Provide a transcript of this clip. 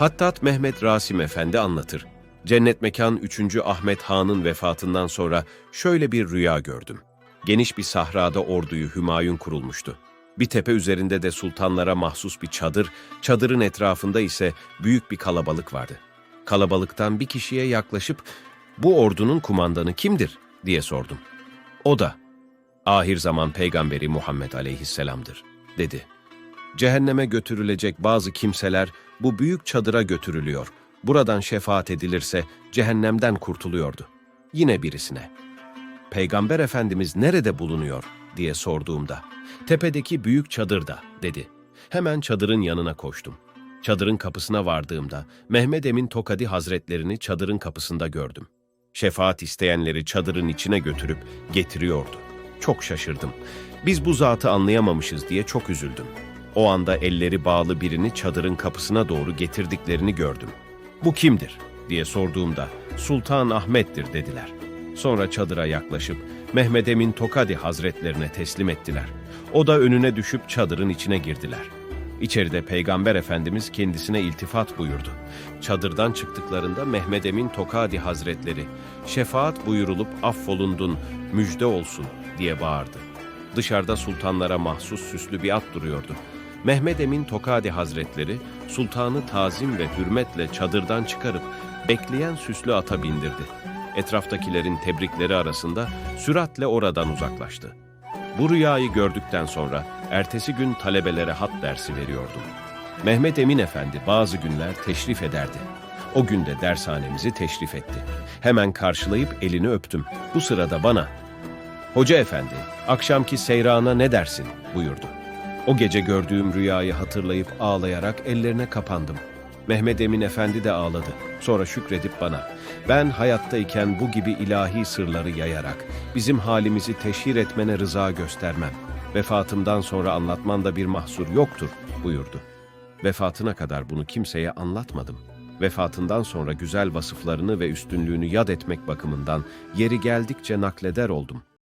Hattat Mehmet Rasim Efendi anlatır. Cennet Mekan 3. Ahmet Han'ın vefatından sonra şöyle bir rüya gördüm. Geniş bir sahrada orduyu Hümayun kurulmuştu. Bir tepe üzerinde de sultanlara mahsus bir çadır, çadırın etrafında ise büyük bir kalabalık vardı. Kalabalıktan bir kişiye yaklaşıp bu ordunun kumandanı kimdir diye sordum. O da ahir zaman peygamberi Muhammed aleyhisselamdır dedi. Cehenneme götürülecek bazı kimseler bu büyük çadıra götürülüyor. Buradan şefaat edilirse cehennemden kurtuluyordu. Yine birisine. Peygamber Efendimiz nerede bulunuyor diye sorduğumda, tepedeki büyük çadırda dedi. Hemen çadırın yanına koştum. Çadırın kapısına vardığımda Mehmet Emin Tokadi Hazretlerini çadırın kapısında gördüm. Şefaat isteyenleri çadırın içine götürüp getiriyordu. Çok şaşırdım. Biz bu zatı anlayamamışız diye çok üzüldüm. O anda elleri bağlı birini çadırın kapısına doğru getirdiklerini gördüm. Bu kimdir diye sorduğumda Sultan Ahmet'tir dediler. Sonra çadıra yaklaşıp Mehmet Emin Tokadi Hazretlerine teslim ettiler. O da önüne düşüp çadırın içine girdiler. İçeride Peygamber Efendimiz kendisine iltifat buyurdu. Çadırdan çıktıklarında Mehmet Emin Tokadi Hazretleri, şefaat buyurulup affolundun, müjde olsun diye bağırdı. Dışarıda sultanlara mahsus süslü bir at duruyordu. Mehmet Emin Tokadi Hazretleri, sultanı tazim ve hürmetle çadırdan çıkarıp bekleyen süslü ata bindirdi. Etraftakilerin tebrikleri arasında süratle oradan uzaklaştı. Bu rüyayı gördükten sonra ertesi gün talebelere hat dersi veriyordum. Mehmet Emin Efendi bazı günler teşrif ederdi. O gün de dershanemizi teşrif etti. Hemen karşılayıp elini öptüm. Bu sırada bana, Hoca Efendi, akşamki seyrana ne dersin buyurdu. O gece gördüğüm rüyayı hatırlayıp ağlayarak ellerine kapandım. Mehmet Emin Efendi de ağladı. Sonra şükredip bana, ben hayattayken bu gibi ilahi sırları yayarak bizim halimizi teşhir etmene rıza göstermem. Vefatımdan sonra anlatmanda bir mahsur yoktur buyurdu. Vefatına kadar bunu kimseye anlatmadım. Vefatından sonra güzel vasıflarını ve üstünlüğünü yad etmek bakımından yeri geldikçe nakleder oldum.